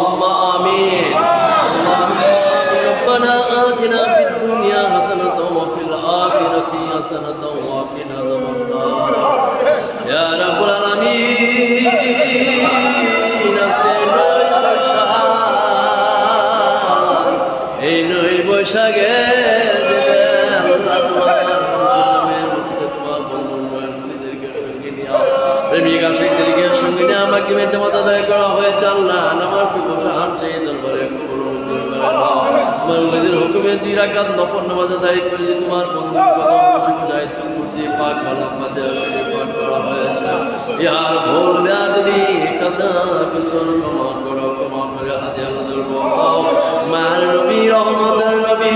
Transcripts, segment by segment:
اللهم آمين ربنا آتنا في আমার উল্লেদের হুকুমে দুই রাকাত নফর নামাজ আদায় করেছি তোমার বন্ধু মুজাহিদ কুরসি, পাক কালাম মাঝে শরীফ পাঠ করা হয়েছে। ইয়ার ভুল বেয়াদবি কথা কুসল ক্ষমা করো, ক্ষমা করে হাতে আল্লাহ মার নবী, রহমতের নবী।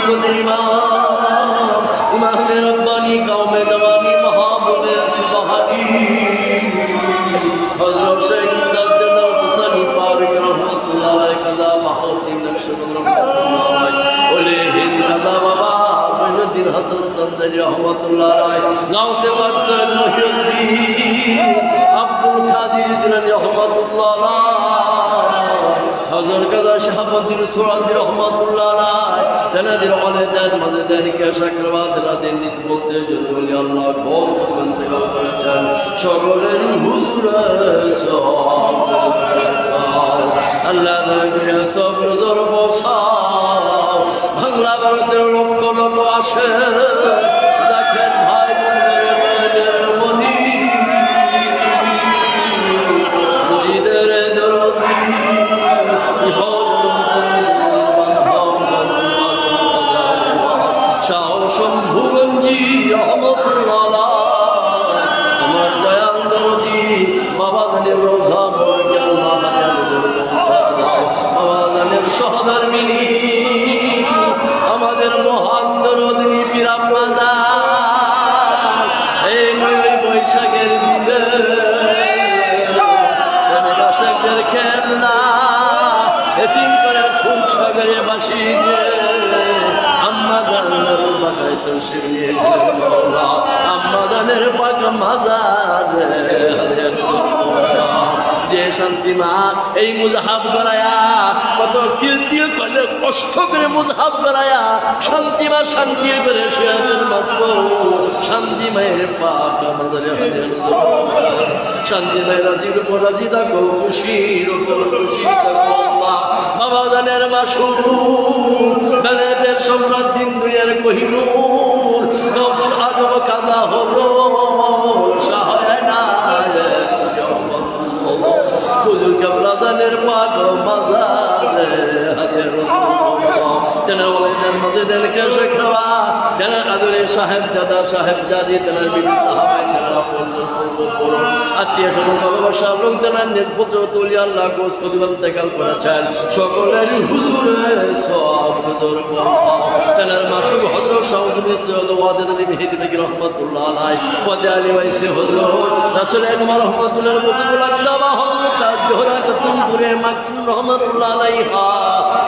তরিকতের ইমাম। ইমামে রব্বানি কওমে দওয়ানি মাহবুবে সুবহানি। হযরত শেখ মঈনুদ্দিন হাসান আলাইহি। তেনাদের ওয়ালিদান মাঝেদারকে শাকরবাদ রাতের নিত বলতে বলি আল্লাহ ঘর করতে করেছেন। সকলের আল্লাহ সব নজর বসা বাংলা ভারতের লক্ষ লক্ষ আসে। এই মুজাহাব গড়ায়া, কত কীর্তি করলে কষ্ট করে মুজাহাব গড়ায়া, শান্তি মা শান্তি করে শান্তি মায়ের পাক আমাদের শান্তি মায়ের রাজির উপর রাজি থাকো, খুশির উপর খুশি। বাবা জানের মাসু বেলেদের সম্রাট দিন নফল আজব কাজা হলো তেনা বলেন মসজিদের কেশে খাওয়া তেনা আদরে সাহেব দাদা, সাহেব জাদি তেনার বিবি সাহাবাই তেনারা পড়লেন আত্মীয় স্বজন ভালোবাসা লোক তেনার নির্পুত্র তুলি আল্লাহ গোস কদিবান তেকাল করেছেন। সকলের হুজুরে সব হুজুর তেনার মাসুক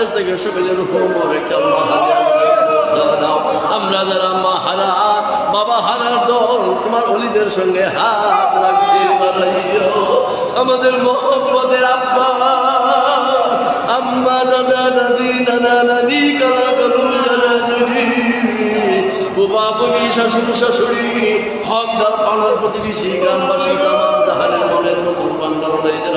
রমজান থেকে সকলের হুকুম রেখে। আমরা যারা মা বাবা হারার দল, তোমার অলিদের সঙ্গে হাত রাখছি আমাদের মোহাম্মদের আব্বা, আম্মা, দাদা, দাদি দাদা দাদি কালা কালু দাদা দাদি বুবা বুবি শাশুর শাশুড়ি, হকদার পানার প্রতিবেশী, গ্রামবাসী তামাম জাহানের মনের মুসলমান কবরে আছেন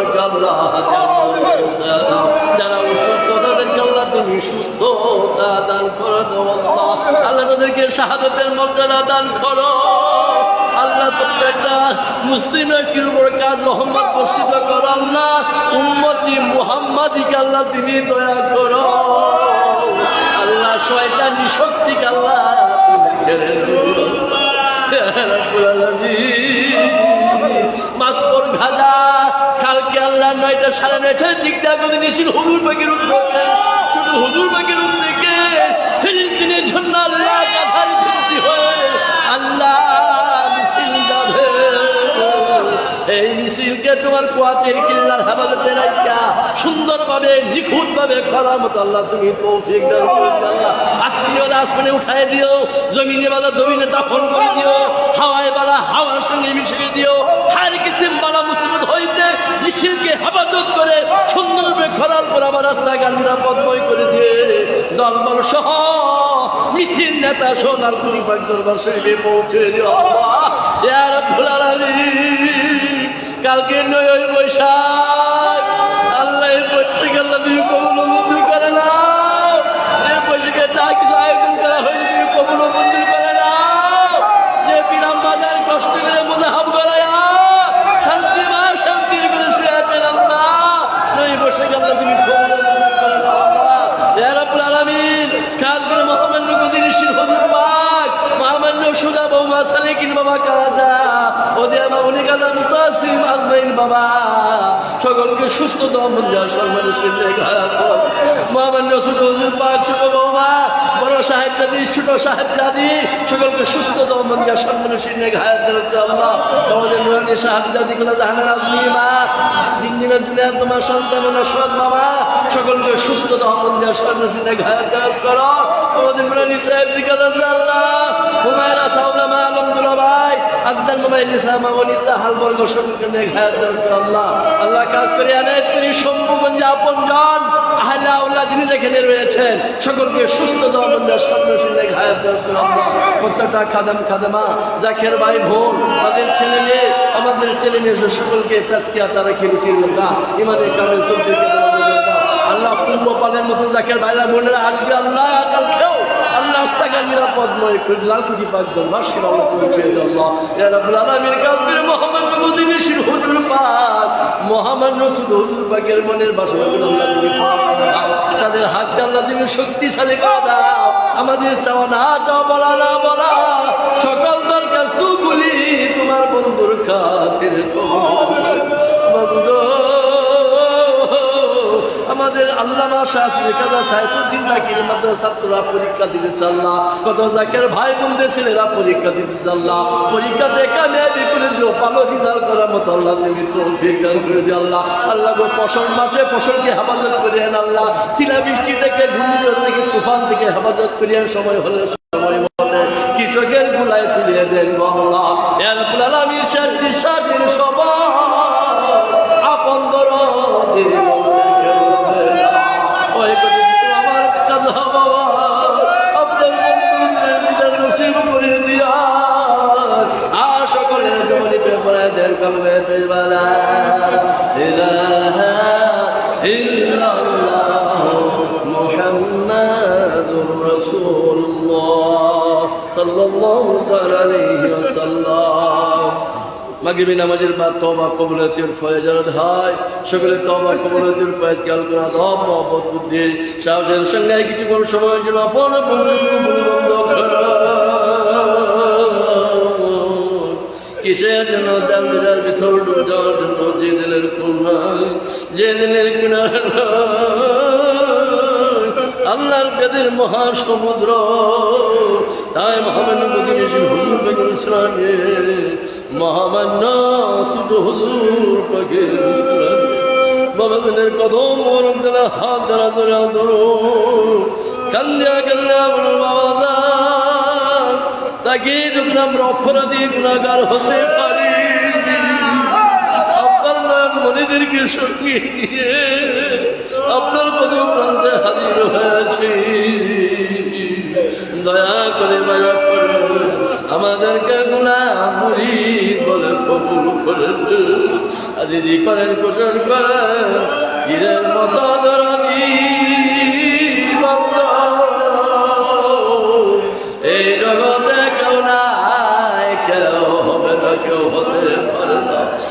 রুহ আল্লাহ যারা অসুস্থ তাদেরকে আল্লাহ তুমি সুস্থতা দান করো আল্লাহ। তাদেরকে শাহাদতের মর্যাদা দান করো। আল্লাহ প্রত্যেকটা মুসলিমের কি উপর কাজ রহমত বর্ষিত করো আল্লাহ। উম্মতি মুহাম্মাদিকে আল্লাহ তুমি দয়া করো। আল্লাহ শয়তানি শক্তিকে আল্লাহ তুমি ছেড়ে আল্লাহ নয়টা সাড়ে নয়টার দিক দিয়ে নিয়েছিল হুজুর পাখির উদ্যোগে। শুধু হুজুর পাখির উদ্যোগে ফিলিস্তিনের জন্য আল্লাহ কাঁথার ভর্তি হয়ে আল্লাহ তোমার আল্লাহ তুমি দিও বালা দিও, জমিনে বালা বালা হাওয়ার সঙ্গে মিশিয়ে দিও, হার কিসিম বালা মিছিলকে হেফাজত করে সুন্দরভাবে খরাল করে আমার রাস্তাঘাট নিরাপদময় করে দিয়ে দলবল সহ মিছিল নেতা সোনার পরিবার দরবার শরীফে পৌঁছে কালকে নয় বৈশাখ, আল্লাহ বৈশাখ আল্লাহ তুমি কাজা মুতাসিম আজমাইন বাবা। সকলকে সুস্থ দমন দেওয়া সর্বনেশের মহামান্য সুযোগ পাচ্ছ পাক বড় সাহেবজাদি ছোট সাহেবজাদি সকলকে সুস্থ দমন দেওয়া সর্বনেশের ঘায়াত আল্লাহ আমাদের নুরানি সাহেবজাদি গুলো জাহানের আজমি মা। দিন দিনের দুনিয়া তোমার সন্তান সৎ বাবা। সকলকে সুস্থ দমন দেওয়া সর্বনেশের ঘায়াত করো আমাদের নুরানি সাহেব দিকে আল্লাহ হুমায়রা সাউলা মা আলমদুল্লাহ ভাই, আব্দাল মোবাইল ইসলাম আমলিল্লাহ হালবর্গ সকলকে নিয়ে ঘায়াত আল্লাহ আল্লাহ কাজ করে আনায় তিনি জন আল্লাহ যেখানে রয়েছেন, সকলকে সুস্থ প্রত্যেকটা খাদাম খাদামা, জাকের ভাই তাদের ছেলে মেয়ে, আমাদের ছেলে মেয়ে সকলকে তারা খেলুটির লোকা ইমানের কামেল চলতে আল্লাহ পাদের মতো জাকের ভাইরা বোনেরা আল্লাহ আল্লাহ ইয়া রাব্বুল শির হুজুর পাক, মহামান্য শুধু হুজুর পাকের মনের বাসনাগুলো। তাদের হাতকে আল্লাহ তুমি শক্তিশালী করে আমাদের চাওয়া না চাওয়া বলা না বলা, সকল দরকার তুগুলি তোমার বন্ধুর কাছে বন্ধু আমাদের আল্লামা শাস্ত্রী কাজা সাইফুদ্দিন জাকির পরীক্ষা আল্লাহ। কত জাকের ভাই বোনদের ছেলেরা পরীক্ষা দিতেছে আল্লাহ। পরীক্ষাতে কামিয়াবি করে করার মতো আল্লাহ তুমি করে আল্লাহ। আল্লাহ ফসল মাঠে ফসলকে হেফাজত করিয়েন আল্লাহ। শিলা বৃষ্টি থেকে থেকে, তুফান থেকে হেফাজত করিয়েন সময় হলে সময় কৃষকের গুলায় তুলিয়ে দেন আল্লাহ। এর আমি শেষ বিশ্বাসের সাল্লাল্লাহু তাআলা আলাইহি ওয়াসাল্লাম। মাগরিবি নামাজের বাদ তবা কবুলাতের ফয়জারত হয়। সকলে তবা কবুলাতের ফয়জ খেয়াল করা দব মহব্বত, বুদ্ধি সাহসের সঙ্গে কিছুক্ষণ সময়ের জন্য আপন বন্ধু বন্ধ কিসের জন্য দাল দিলার ভিতর যাওয়ার জন্য যে দিলের কুনার যে দিলের কুনার আল্লাহর কাদের মহাসমুদ্র? তাই মহামান্য ইসলামে, মহামান্য ছোট হুজুর পাখি বাবা দিনের কদম মরম দিলে হাত ধরা ধরে ধরো কান্দিয়া কান্দিয়া বলো বাবা তাকে যখন আমরা অপরাধী গুণাগার হতে পারি, আপনার মনিদেরকে সঙ্গে নিয়ে আপনার কত প্রান্তে হাজির হয়েছি। দয়া করে মায়া করে আমাদেরকে গুণা মুড়ি বলে কবুল করে আদিদি করেন কোশন করেন, হীরের মতো ধরনি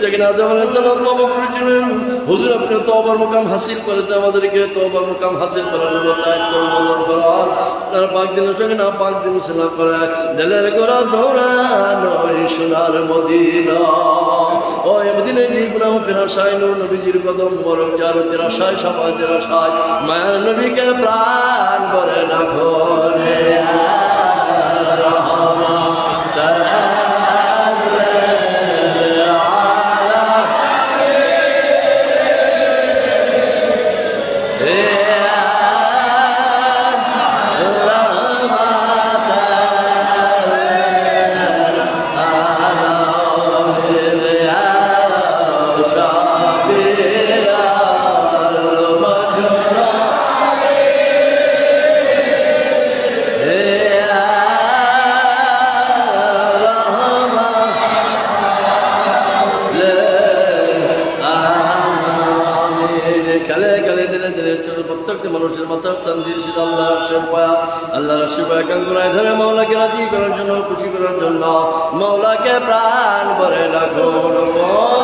যেখানে আদম আলাইসাল্লাম তবা করেছিলেন। হুজুর, আপনি তবার মুকাম হাসিল করেছে আমাদেরকে তবার মুকাম হাসিল করার তার পাঁচ দিনের সঙ্গে না, পাঁচ দিন সেনা করে। দেলের গোড়া দৌড়ানো সোনার মদিনা। ওই মদিনে জীবনাম ফেরাশায় নবীজির কদম বরং যার তেরাশায় সাফা তেরাশায় মায়ের নবীকে প্রাণ করে না ঘরে। কাঙ্গুরায় ধরে মাওলাকে রাজি করার জন্য খুশি করার জন্য মাওলাকে প্রাণ ভরে রাখো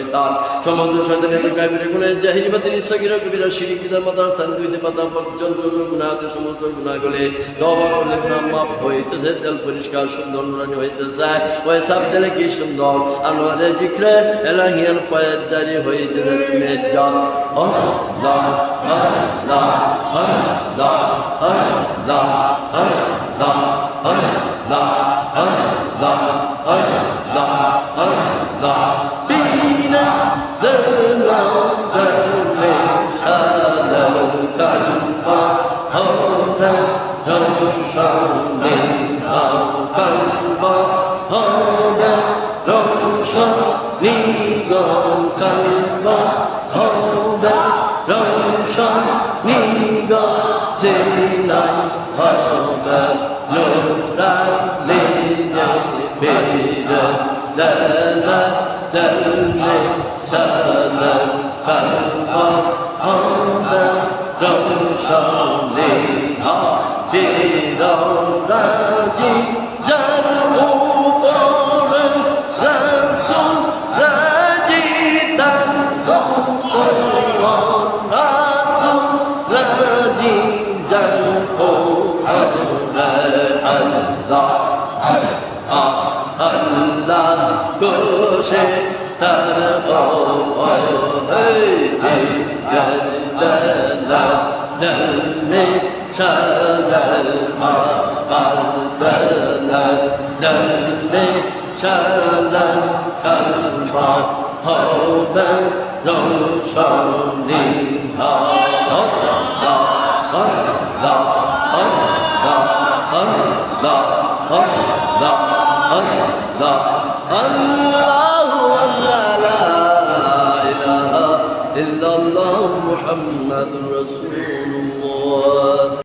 শয়তান সমস্ত শয়তান এবং কাবিরে গুণের জাহির বাতিল সগির কবিরা শিরি পিতার মাতার সান্তুইতে পাতা পর্যন্ত গুণাতে সমস্ত গুণাগুলি তবা করলে গুণা মাফ হইতেছে তেল পরিষ্কার সুন্দর নুরানি হইতে যায় ওই সাপ দিলে কি সুন্দর আনোয়ারে জিখরে এলাহিয়াল ফয়ের জারি হইতে রসমে জান আল্লাহ আল্লাহ আল্লাহ আল্লাহ আল্লাহ আল্লাহ Allah, Allah, Allah, Allah, دل میں چل ہر بل دل میں چل کلمہ ہو دل روشن دیہا محمد